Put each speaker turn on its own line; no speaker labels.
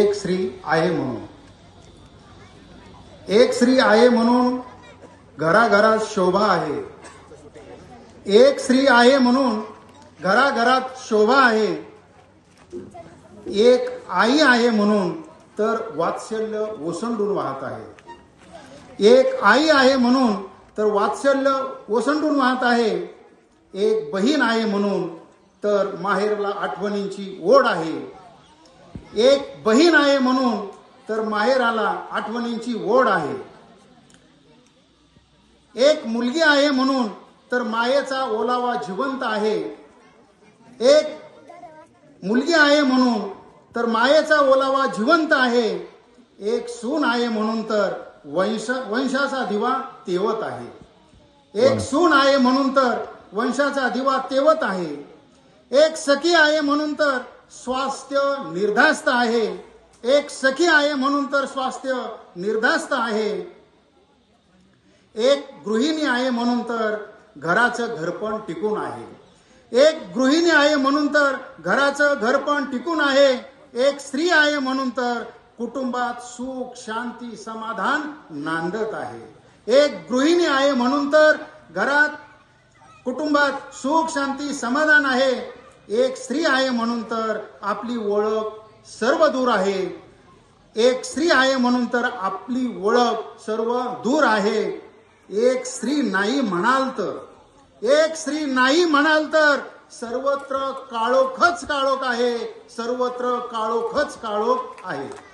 एक स्त्री आहे म्हणून. एक स्त्री आहे म्हणून घराघरात शोभा आहे. एक स्त्री आहे म्हणून घराघरात शोभा आहे. एक आई आहे म्हणून तर वात्सल्य ओसंडून वाहत आहे. एक आई आहे म्हणून तर वात्सल्य ओसंडून वाहत आहे. एक बहीण आहे म्हणून तर माहेरला आठवणींची ओढ आहे. एक बहीण आहे म्हणून तर माहेराला आठवणींची ओढ आहे. एक मुलगी आहे म्हणून तर मायेचा ओलावा जिवंत आहे. एक मुलगी आहे म्हणून तर मायेचा ओलावा जिवंत आहे. एक सून आहे म्हणून तर वंश वंशाचा दिवा तेवत आहे. एक सून आहे म्हणून तर वंशाचा दिवा तेवत आहे. एक सखी आहे म्हणून तर स्वास्थ्य निर्धास्त आहे. एक सखी आहे म्हणून तर स्वास्थ्य निर्धास्त आहे. एक गृहिणी आहे म्हणून तर घराचं घरपण टिकून आहे. एक गृहिणी आहे म्हणून तर घराचं घरपण टिकून आहे. एक स्त्री आहे म्हणून तर कुटुंबात सुख शांती समाधान नांदत आहे. एक गृहिणी आहे म्हणून तर घरात कुटुंबात सुख शांती समाधान आहे. एक स्त्री आहे म्हणून तर आपली ओळख सर्व दूर आहे. एक स्त्री आहे म्हणून तर आपली ओळख सर्व दूर आहे. एक स्त्री नाही म्हणाल तर एक स्त्री नाही म्हणाल तर सर्वत्र काळोखच काळोख आहे. सर्वत्र काळोखच काळोख आहे.